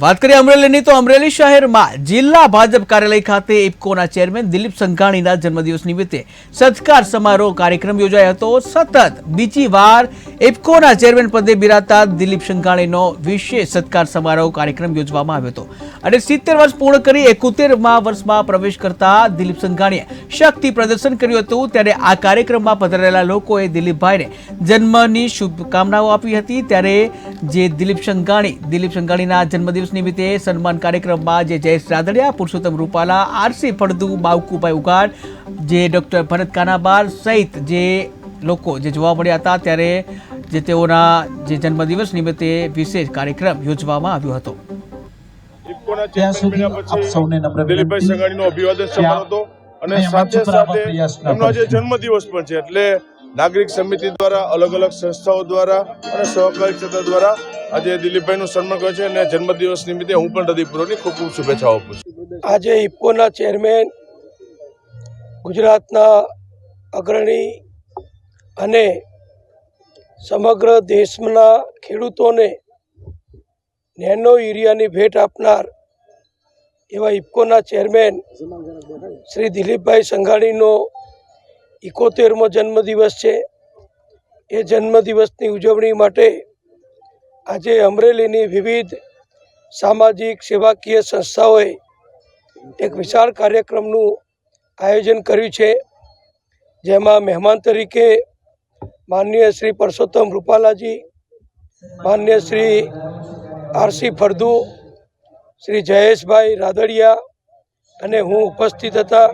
વાત કરીએ અમરેલીની, તો અમરેલી શહેરમાં જિલ્લા ભાજપ કાર્યાલય ખાતે ઇફકોના ચેરમેન દિલીપ સંઘાણીના જન્મદિવસ નિમિત્તે સત્કાર સમારોહ કાર્યક્રમ યોજાયો હતો. સતત બીજી વાર ઇફકોના ચેરમેન પદે બિરાજતા દિલીપ સંઘાણીનો વિશેષ સત્કાર સમારોહ કાર્યક્રમ યોજવામાં આવ્યો હતો. અને સિત્તેર વર્ષ પૂર્ણ કરી એકોતેરમાં વર્ષમાં પ્રવેશ કરતા દિલીપ સંઘાણીએ શક્તિ પ્રદર્શન કર્યું હતું. ત્યારે આ કાર્યક્રમમાં પધારેલા લોકોએ દિલીપભાઈને જન્મની શુભકામનાઓ આપી હતી. ત્યારે જે દિલીપ સંઘાણી, દિલીપ સંઘાણીના જન્મદિવસ નિમિત્તે સન્માન કાર્યક્રમમાં જે જયેશ રાદડિયા પુરુષોત્તમ રૂપાલા આરસી ફળદુ બાવકુભાઈ ઉગાડ જે ડૉક્ટર ભરત કાનાબાર સહિત જે લોકો જે જોવા મળ્યા હતા ત્યારે જે તેઓના જે જન્મદિવસ નિમિત્તે વિશેષ કાર્યક્રમ યોજવામાં આવ્યો હતો. ઇફકોના ત્યાં સુધી ચેરમેન બન્યા આપ સૌને નમ્ર પછી દિલીપભાઈ સંઘાણીનો અભિવાદન સમારોહ હતો અને સાથે સાથે એમનો આજે જન્મદિવસ પણ છે એટલે નાગરિક સમિતિ દ્વારા, અલગ અલગ સંસ્થાઓ દ્વારા અને સહકારી ક્ષેત્ર દ્વારા આજે દિલીપભાઈનું સન્માન કર્યું છે અને જન્મદિવસ નિમિત્તે હું પણ હૃદયપૂર્વકની ખૂબ ખૂબ શુભેચ્છાઓ આપું છું. આજે ઇફકોના ચેરમેન, ગુજરાતના અગ્રણી અને સમગ્ર દેશના ખેડૂતોને નેનો યુરિયાની ભેટ આપનાર એવા ઇફકોના ચેરમેન શ્રી દિલીપભાઈ સંઘાણીનો ઇકોતેરમો જન્મદિવસ છે. એ જન્મદિવસની ઉજવણી માટે આજે અમરેલીની વિવિધ સામાજિક સેવાકીય સંસ્થાઓએ એક વિશાળ કાર્યક્રમનું આયોજન કર્યું છે. જેમાં મહેમાન તરીકે માનનીય શ્રી પરસોત્તમ રૂપાલાજી, માન્ય શ્રી આરસી ફળદુ, શ્રી જયેશભાઈ રાદડિયા અને હું ઉપસ્થિત હતા.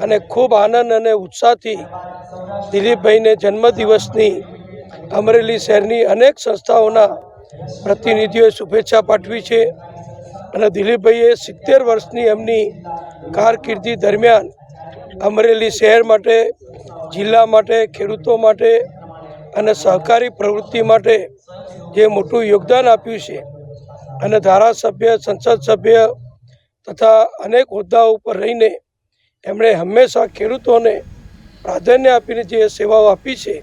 અને ખૂબ આનંદ અને ઉત્સાહથી દિલીપભાઈને જન્મદિવસની અમરેલી શહેરની અનેક સંસ્થાઓના પ્રતિનિધિઓએ શુભેચ્છા પાઠવી છે અને દિલીપભાઈએ સિત્તેર વર્ષની એમની કારકિર્દી દરમિયાન અમરેલી શહેર માટે, જિલ્લા માટે, ખેડૂતો માટે અને સહકારી પ્રવૃત્તિ માટે જે મોટું યોગદાન આપ્યું છે અને ધારાસભ્ય, સંસદ સભ્ય તથા અનેક હોદ્દાઓ ઉપર રહીને એમણે હંમેશા ખેડૂતોને પ્રાધાન્ય આપીને જે સેવાઓ આપી છે